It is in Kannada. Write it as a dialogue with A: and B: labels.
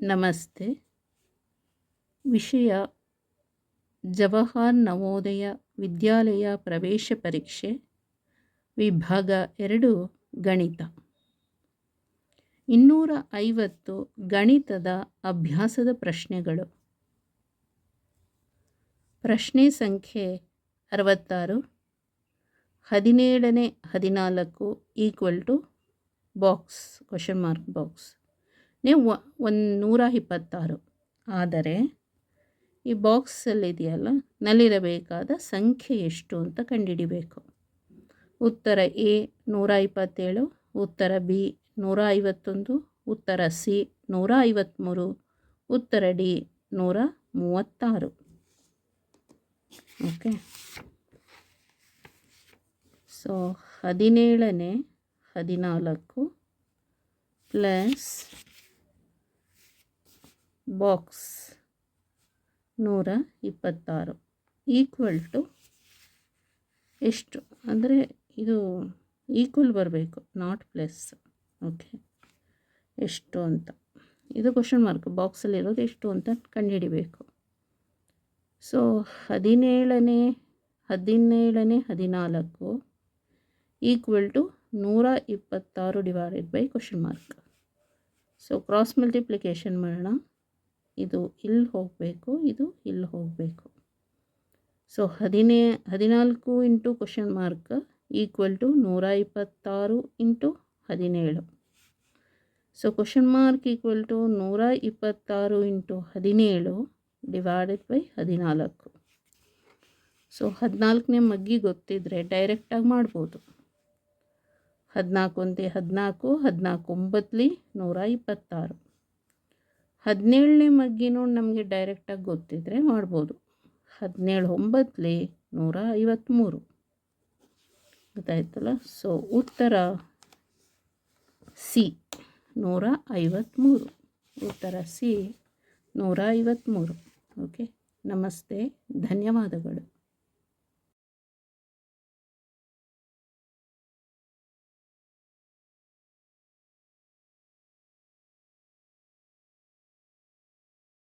A: ನಮಸ್ತೆ. ವಿಷಯ ಜವಹರ್ ನವೋದಯ ವಿದ್ಯಾಲಯ ಪ್ರವೇಶ ಪರೀಕ್ಷೆ, ವಿಭಾಗ ಎರಡು, ಗಣಿತ. ಇನ್ನೂರ ಐವತ್ತು ಗಣಿತದ ಅಭ್ಯಾಸದ ಪ್ರಶ್ನೆಗಳು. ಪ್ರಶ್ನೆ ಸಂಖ್ಯೆ ಅರವತ್ತಾರು, ಹದಿನೇಳನೇ ಹದಿನಾಲ್ಕು equal to box question mark box ನೀವು ಒಂದು ನೂರ ಇಪ್ಪತ್ತಾರು. ಆದರೆ, ಈ ಬಾಕ್ಸಲ್ಲಿದೆಯಲ್ಲ, ನಲ್ಲಿರಬೇಕಾದ ಸಂಖ್ಯೆ ಎಷ್ಟು ಅಂತ ಕಂಡುಹಿಡಿಬೇಕು ಉತ್ತರ ಎ, ನೂರ ಇಪ್ಪತ್ತೇಳು, ಉತ್ತರ ಬಿ, ನೂರ ಐವತ್ತೊಂದು, ಉತ್ತರ ಸಿ, ನೂರ ಐವತ್ತ್ಮೂರು ಉತ್ತರ ಡಿ, ನೂರ ಮೂವತ್ತಾರು. ಓಕೆ. ಸೊ, ಹದಿನೇಳನೇ, ಹದಿನಾಲ್ಕು, ಪ್ಲಸ್ ಬಾಕ್ಸ್ ನೂರ ಇಪ್ಪತ್ತಾರು ಈಕ್ವಲ್ ಟು ಎಷ್ಟು? ಅಂದರೆ ಇದು ಈಕ್ವಲ್ ಬರಬೇಕು, ನಾಟ್ ಪ್ಲಸ್. ಓಕೆ. ಎಷ್ಟು ಅಂತ. ಇದು ಕ್ವಶನ್ ಮಾರ್ಕ್ ಬಾಕ್ಸಲ್ಲಿರೋದು ಎಷ್ಟು ಅಂತ ಕಂಡುಹಿಡಿಬೇಕು. ಸೊ ಹದಿನೇಳನೇ ಹದಿನೇಳನೇ ಹದಿನಾಲ್ಕು ಈಕ್ವಲ್ ಟು ನೂರ ಇಪ್ಪತ್ತಾರು divided by question mark so cross multiplication ಮಾಡೋಣ. ಇದು ಇಲ್ಲಿ ಹೋಗಬೇಕು, ಇದು ಇಲ್ಲಿ ಹೋಗಬೇಕು. ಸೊ ಹದಿನೇ, ಹದಿನಾಲ್ಕು into question mark equal to ನೂರ ಇಪ್ಪತ್ತಾರು ಇಂಟು ಹದಿನೇಳು. So question mark equal to ನೂರ ಇಪ್ಪತ್ತಾರು ಇಂಟು ಹದಿನೇಳು ಡಿವೈಡೆಡ್ ಬೈ ಹದಿನಾಲ್ಕು. ಸೊ ಹದಿನಾಲ್ಕನೇ ಮಗ್ಗಿ ಗೊತ್ತಿದ್ದರೆ ಡೈರೆಕ್ಟಾಗಿ ಮಾಡ್ಬೋದು. ಹದಿನಾಲ್ಕು ಅಂತ ಹದಿನಾಲ್ಕು ಹದಿನಾಲ್ಕು ಒಂಬತ್ತಲಿ ನೂರ ಇಪ್ಪತ್ತಾರು. ಹದಿನೇಳನೇ ಮಗ್ಗಿನೂ ನಮಗೆ ಡೈರೆಕ್ಟಾಗಿ ಗೊತ್ತಿದ್ದರೆ ಮಾಡ್ಬೋದು. ಹದಿನೇಳು ಒಂಬತ್ತಲೆ ನೂರ ಐವತ್ತ್ಮೂರು ಗೊತ್ತಾಯ್ತಲ್ಲ? ಸೊ ಉತ್ತರ ಸಿ ನೂರ ಐವತ್ತ್ಮೂರು ಉತ್ತರ ಸಿ ನೂರ ಐವತ್ತ್ಮೂರು ಓಕೆ ನಮಸ್ತೆ, ಧನ್ಯವಾದಗಳು.